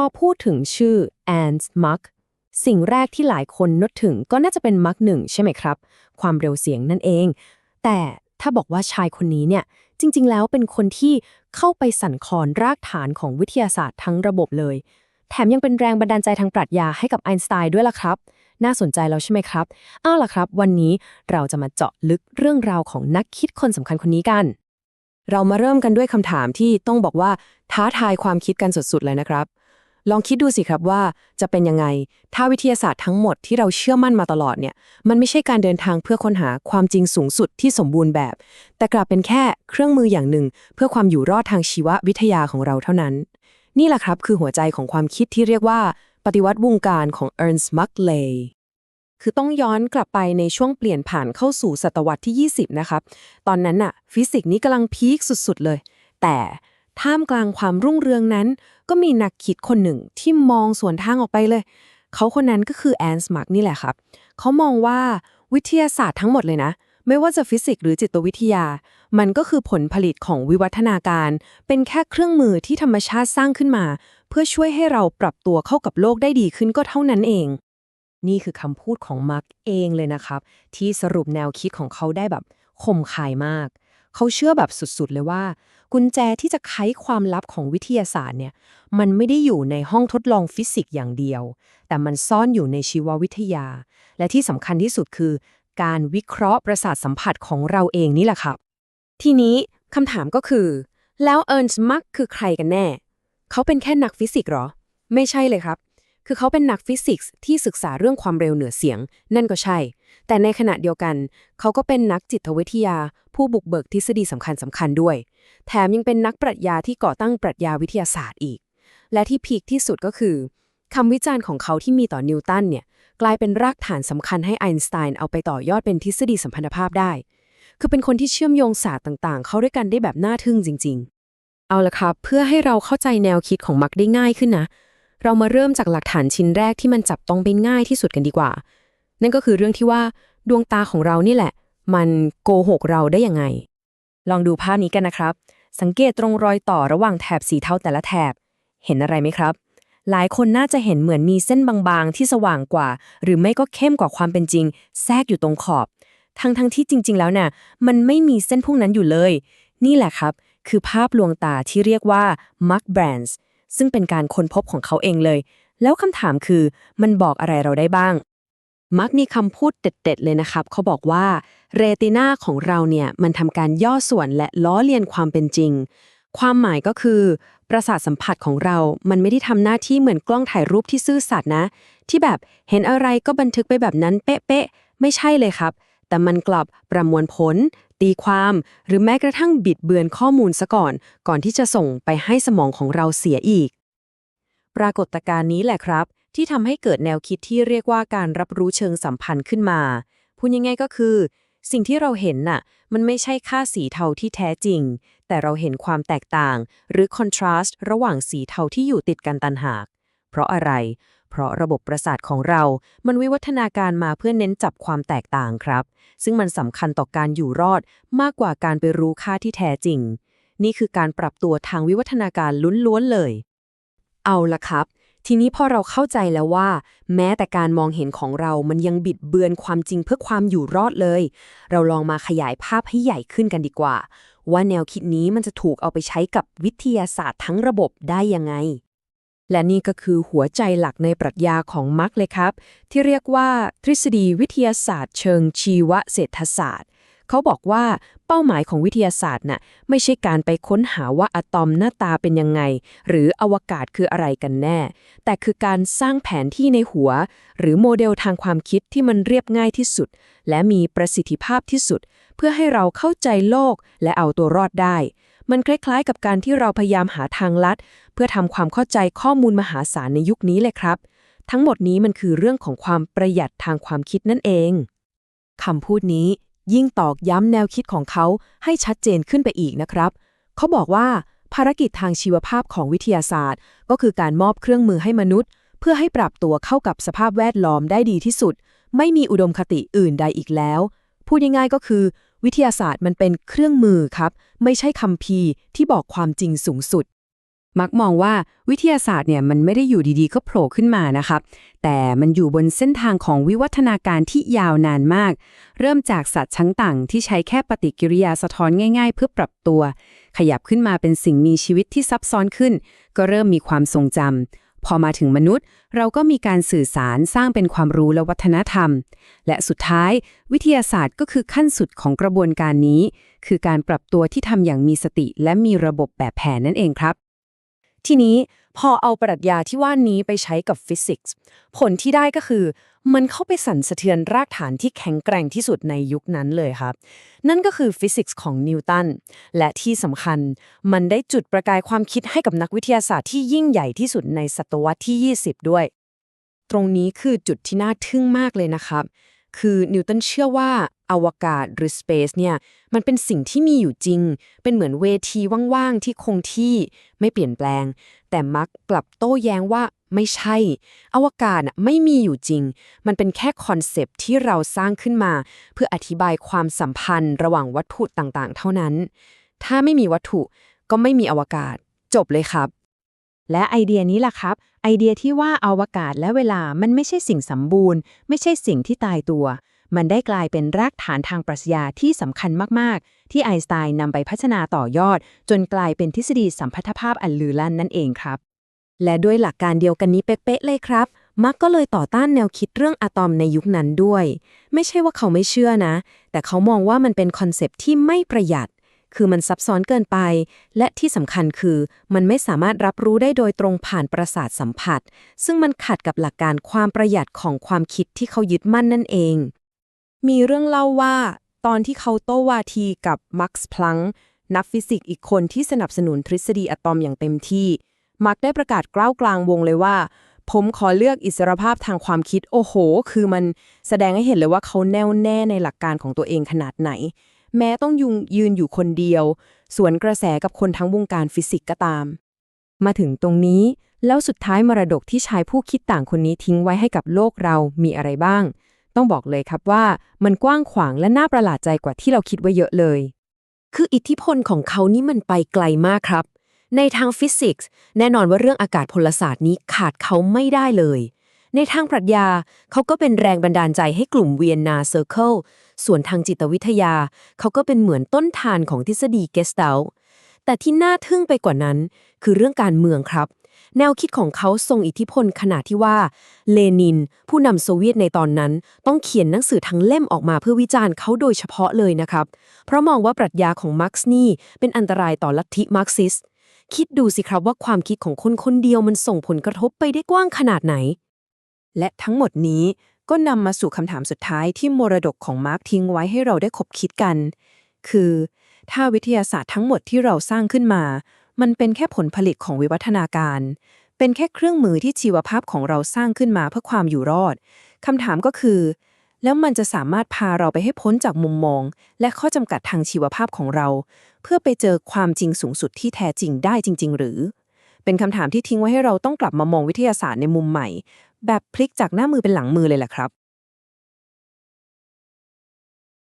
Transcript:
อพูดถึงชื่อแอนส์มักสิ่งแรกที่หลายคนนึกถึงก็น่าจะเป็นมักหนึ่งใช่ไหมครับ ความเร็วเสียงนั่นเอง แต่ถ้าบอกว่าชายคนนี้เนี่ย จริง ๆ แล้วเป็นคนที่เข้าไปสั่นคลอนรากฐานของวิทยาศาสตร์ทั้งระบบเลย แถมยังเป็นแรงบันดาลใจทางปรัชญาให้กับไอน์สไตน์ด้วยล่ะครับ น่าสนใจแล้วใช่ไหมครับอ้าวล่ะครับ วันนี้เราจะมาเจาะลึกเรื่องราวของนักคิดคนสำคัญคนนี้กัน เรามาเริ่มกันด้วยคำถามที่ต้องบอกว่าท้าทายความคิดกันสุดๆเลยนะครับ ลองคิดดูสิครับว่าจะเป็นยังไง ถ้าวิทยาศาสตร์ทั้งหมดที่เราเชื่อมั่นมาตลอดเนี่ย มันไม่ใช่การเดินทางเพื่อค้นหาความจริงสูงสุดที่สมบูรณ์แบบ แต่กลับเป็นแค่เครื่องมืออย่างหนึ่ง เพื่อความอยู่รอดทางชีววิทยาของเราเท่านั้น นี่แหละครับคือหัวใจของความคิดที่เรียกว่า ปฏิวัติวงการของเอิร์นส์มักเลย์คือต้องย้อนกลับไปในช่วงเปลี่ยนผ่านเข้าสู่ศตวรรษที่ 20 นะครับ ตอนนั้นน่ะ ฟิสิกส์นี้กำลังพีคสุดๆเลย แต่ ท่ามกลางความรุ่งเรืองนั้น ก็มีนักคิดคนหนึ่งที่มองสวนทางออกไปเลย เขาคนนั้นก็คือแอนส์มาร์กนี่แหละครับ เขามองว่าวิทยาศาสตร์ทั้งหมดเลยนะ ไม่ว่าจะฟิสิกส์หรือจิตวิทยา มันก็คือผลผลิตของวิวัฒนาการ เป็นแค่เครื่องมือที่ธรรมชาติสร้างขึ้นมา เพื่อช่วยให้เราปรับตัวเข้ากับโลกได้ดีขึ้นก็เท่านั้นเองนี่คือคำพูดของมาร์กเองเลยนะครับ ที่สรุปแนวคิดของเขาได้แบบคมคายมาก เขาเชื่อแบบสุดๆ เลยว่า กุญแจที่จะไขความลับของวิทยาศาสตร์เนี่ย มันไม่ได้อยู่ในห้องทดลองฟิสิกส์อย่างเดียว แต่มันซ่อนอยู่ในชีววิทยา และที่สำคัญที่สุดคือ การวิเคราะห์ประสาทสัมผัสของเราเองนี่แหละครับ ทีนี้คำถามก็คือ แล้วเอิร์นส์มักคือใครกันแน่ เขาเป็นแค่นักฟิสิกส์เหรอ ไม่ใช่เลยครับ คือเขาเป็นนักฟิสิกส์ที่ศึกษาเรื่องความเร็วเหนือเสียง นั่นก็ใช่ แต่ในขณะเดียวกัน เขาก็เป็นนักจิตวิทยา ผู้บุกเบิกทฤษฎีสำคัญสำคัญด้วย แถมยังเป็นนักปรัชญาที่ก่อตั้งปรัชญาวิทยาศาสตร์อีก และที่พีคที่สุดก็คือคำวิจารณ์ของเขาที่มีต่อนิวตันเนี่ยกลายเป็นรากฐานสำคัญให้ไอน์สไตน์เอาไปต่อยอดเป็นทฤษฎีสัมพันธภาพได้ คือเป็นคนที่เชื่อมโยงศาสตร์ต่างๆ เข้าด้วยกันได้แบบน่าทึ่งจริง ๆ เอาละครับ เพื่อให้เราเข้าใจแนวคิดของมักได้ง่ายขึ้นนะ เรามาเริ่มจากหลักฐานชิ้นแรกที่มันจับต้องไปง่ายที่สุดกันดีกว่า นั่นก็คือเรื่องที่ว่าดวงตาของเรานี่แหละ มันโกหกเราได้ยังไง ลองดูภาพนี้กันนะครับ สังเกตตรงรอยต่อระหว่างแถบสีเทาแต่ละแถบ เห็นอะไรไหมครับ หลายคนน่าจะเห็นเหมือนมีเส้นบางๆ ที่สว่างกว่า หรือไม่ก็เข้มกว่าความเป็นจริง แทรกอยู่ตรงขอบ ทั้งๆที่จริง ๆ แล้วเนี่ยมันไม่มีเส้นพวกนั้นอยู่เลย นี่แหละครับ คือภาพลวงตาที่เรียกว่า Mark Brands ซึ่งเป็นการค้นพบของเขาเองเลย แล้วคำถามคือมันบอกอะไรเราได้บ้าง มักมีคำพูดเด็ด ๆ เลยนะครับ เขาบอกว่าเรตินาของเราเนี่ยมันทำการย่อส่วนและล้อเลียนความเป็นจริง ความหมายก็คือ ประสาทสัมผัสของเรา มันไม่ได้ทำหน้าที่เหมือนกล้องถ่ายรูปที่ซื่อสัตย์นะ ที่แบบเห็นอะไรก็บันทึกไปแบบนั้นเป๊ะๆไม่ใช่เลยครับ แต่มันกลับประมวลผล ตีความ หรือแม้กระทั่งบิดเบือนข้อมูลซะก่อน ก่อนที่จะส่งไปให้สมองของเราเสียอีก ปรากฏการณ์นี้แหละครับ ที่ทำให้เกิดแนวคิดที่เรียกว่าการรับรู้เชิงสัมพันธ์ขึ้นมา พูดยังไงก็คือ สิ่งที่เราเห็นน่ะ มันไม่ใช่ค่าสีเทาที่แท้จริง แต่เราเห็นความแตกต่าง หรือคอนทราสต์ระหว่างสีเทาที่อยู่ติดกันตันหาก เพราะอะไร เพราะระบบประสาทของเรา มันวิวัฒนาการมาเพื่อเน้นจับความแตกต่างครับ ซึ่งมันสำคัญต่อการอยู่รอดมากกว่าการไปรู้ค่าที่แท้จริง นี่คือการปรับตัวทางวิวัฒนาการล้วนๆเลย เอาละครับ ทีนี้พอเราเข้าใจแล้วว่า แม้แต่การมองเห็นของเรามันยังบิดเบือนความจริงเพื่อความอยู่รอดเลย เราลองมาขยายภาพให้ใหญ่ขึ้นกันดีกว่า ว่าแนวคิดนี้มันจะถูกเอาไปใช้กับวิทยาศาสตร์ทั้งระบบได้ยังไง และนี่ก็คือหัวใจหลักในปรัชญาของมาร์กเลยครับ ที่เรียกว่าทฤษฎีวิทยาศาสตร์ เชิงชีวเศรษฐศาสตร์ เขาบอกว่าเป้าหมายของวิทยาศาสตร์น่ะไม่ใช่การไปค้นหาว่าอะตอมหน้าตาเป็นยังไง หรืออวกาศคืออะไรกันแน่ แต่คือการสร้างแผนที่ในหัว หรือโมเดลทางความคิดที่มันเรียบง่ายที่สุด และมีประสิทธิภาพที่สุด เพื่อให้เราเข้าใจโลกและเอาตัวรอดได้ มันคล้ายๆ กับการที่เราพยายามหาทางลัด เพื่อทำความเข้าใจข้อมูลมหาศาลในยุคนี้เลยครับ ทั้งหมดนี้มันคือเรื่องของความประหยัดทางความคิดนั่นเองคำพูดนี้ ยิ่งตอกย้ำแนวคิดของเขาให้ชัดเจนขึ้นไปอีกนะครับ เขาบอกว่าภารกิจทางชีวภาพของวิทยาศาสตร์ ก็คือการมอบเครื่องมือให้มนุษย์ เพื่อให้ปรับตัวเข้ากับสภาพแวดล้อมได้ดีที่สุด ไม่มีอุดมคติอื่นใดอีกแล้ว พูดง่ายๆก็คือ วิทยาศาสตร์มันเป็นเครื่องมือครับ ไม่ใช่คำพีที่บอกความจริงสูงสุด มักมองว่าวิทยาศาสตร์เนี่ยมันไม่ได้อยู่ดีๆ ก็โผล่ขึ้นมานะครับ แต่มันอยู่บนเส้นทางของวิวัฒนาการที่ยาวนานมาก เริ่มจากสัตว์ชั้งต่างที่ใช้แค่ปฏิกิริยาสะท้อนง่าย ๆ เพื่อปรับตัว ขยับขึ้นมาเป็นสิ่งมีชีวิตที่ซับซ้อนขึ้น ก็เริ่มมีความทรงจำพอมาถึงมนุษย์ เราก็มีการสื่อสารสร้างเป็นความรู้และวัฒนธรรม และสุดท้าย วิทยาศาสตร์ก็คือขั้นสุดของกระบวนการนี้ คือการปรับตัวที่ทำอย่างมีสติและมีระบบแบบแผนนั่นเองครับ ทีนี้พอเอาปรัชญาที่ว่านี้ไปใช้กับฟิสิกส์ผลที่ได้ก็คือ มันเข้าไปสั่นสะเทือนรากฐานที่แข็งแกร่งที่สุดในยุคนั้นเลยครับ นั่นก็คือฟิสิกส์ของนิวตัน และที่สำคัญ มันได้จุดประกายความคิดให้กับนักวิทยาศาสตร์ที่ยิ่งใหญ่ที่สุดในศตวรรษที่ 20 ด้วย ตรงนี้คือจุดที่น่าทึ่งมากเลยนะครับ คือนิวตันเชื่อว่า อวกาศหรือ Space เนี่ยมันเป็นสิ่งที่มีอยู่จริง เป็นเหมือนเวทีว่างๆที่คงที่ไม่เปลี่ยนแปลง แต่มักกลับโต้แย้งว่าไม่ใช่ อวกาศไม่มีอยู่จริง มันเป็นแค่คอนเซปต์ที่เราสร้างขึ้นมา เพื่ออธิบายความสัมพันธ์ระหว่างวัตถุต่างๆ เท่านั้น ถ้าไม่มีวัตถุก็ไม่มีอวกาศ จบเลยครับ และไอเดียนี้ล่ะครับ ไอเดียที่ว่าอวกาศและเวลามันไม่ใช่สิ่งสมบูรณ์ ไม่ใช่สิ่งที่ตายตัว มันได้กลายเป็นรากฐานทางปรัชญาที่สำคัญมาก ๆ ที่ไอน์สไตน์นำไปพัฒนาต่อยอด จนกลายเป็นทฤษฎีสัมพัทธภาพอันลือลั่นนั่นเองครับ และด้วยหลักการเดียวกันนี้เป๊ะๆเลยครับมักก็เลยต่อต้านแนวคิดเรื่องอะตอมในยุคนั้นด้วย ไม่ใช่ว่าเขาไม่เชื่อนะ แต่เขามองว่ามันเป็นคอนเซปต์ที่ไม่ประหยัด คือมันซับซ้อนเกินไป และที่สำคัญคือมันไม่สามารถรับรู้ได้โดยตรงผ่านประสาทสัมผัส ซึ่งมันขัดกับหลักการความประหยัดของความคิดที่เขายึดมั่นนั่นเอง มีเรื่องเล่าว่า ตอนที่เขาโต้วาทีกับมักซ์พลังนักฟิสิกส์อีกคนที่สนับสนุนทฤษฎีอะตอมอย่างเต็มที่ มักได้ประกาศกล้าวกลางวงเลยว่า ผมขอเลือกอิสรภาพทางความคิดโอ้โห คือมันแสดงให้เห็นเลยว่าเขาแน่วแน่ในหลักการของตัวเองขนาดไหน แม้ต้องยุงยืนอยู่คนเดียว สวนกระแสกับคนทั้งวงการฟิสิกส์ก็ตาม มาถึงตรงนี้ แล้วสุดท้ายมรดกที่ชายผู้คิดต่างคนนี้ทิ้งไว้ให้กับโลกเรามีอะไรบ้าง ต้องบอกเลยครับว่ามันกว้างขวางและน่าประหลาดใจกว่าที่เราคิดไว้เยอะเลย คืออิทธิพลของเขานี่มันไปไกลมากครับ ในทางฟิสิกส์แน่นอนว่าเรื่องอากาศพลศาสตร์นี้ขาดเขาไม่ได้เลย ในทางปรัชญาเขาก็เป็นแรงบันดาลใจให้กลุ่มเวียนนาเซอร์เคิลส่วนทางจิตวิทยา เขาก็เป็นเหมือนต้นทานของทฤษฎีเกสเตลแต่ที่น่าทึ่งไปกว่านั้น คือเรื่องการเมืองครับ แนวคิดของเขาทรงอิทธิพลขนาดที่ว่า เลนิน ผู้นำโซเวียตในตอนนั้น ต้องเขียนหนังสือทั้งเล่มออกมาเพื่อวิจารณ์เขาโดยเฉพาะเลยนะครับ เพราะมองว่าปรัชญาของมาร์กซ์นี่เป็นอันตรายต่อลัทธิมาร์กซิสคิดดูสิครับว่าความคิดของคนคนเดียวมันส่งผลกระทบไปได้กว้างขนาดไหน และทั้งหมดนี้ก็นำมาสู่คำถามสุดท้ายที่มรดกของมาร์กทิ้งไว้ให้เราได้คบคิดกัน คือ ถ้าวิทยาศาสตร์ทั้งหมดที่เราสร้างขึ้นมา มันเป็นแค่ผลผลิตของวิวัฒนาการ เป็นแค่เครื่องมือที่ชีวภาพของเราสร้างขึ้นมาเพื่อความอยู่รอดคำถามก็คือ แล้วมันจะสามารถพาเราไปให้พ้นจากมุมมอง และข้อจำกัดทางชีวภาพของเรา เพื่อไปเจอความจริงสูงสุดที่แท้จริงได้จริง ๆ หรือ เป็นคำถามที่ทิ้งไว้ให้เราต้องกลับมามองวิทยาศาสตร์ในมุมใหม่ แบบพลิกจากหน้ามือเป็นหลังมือเลยแหละครับ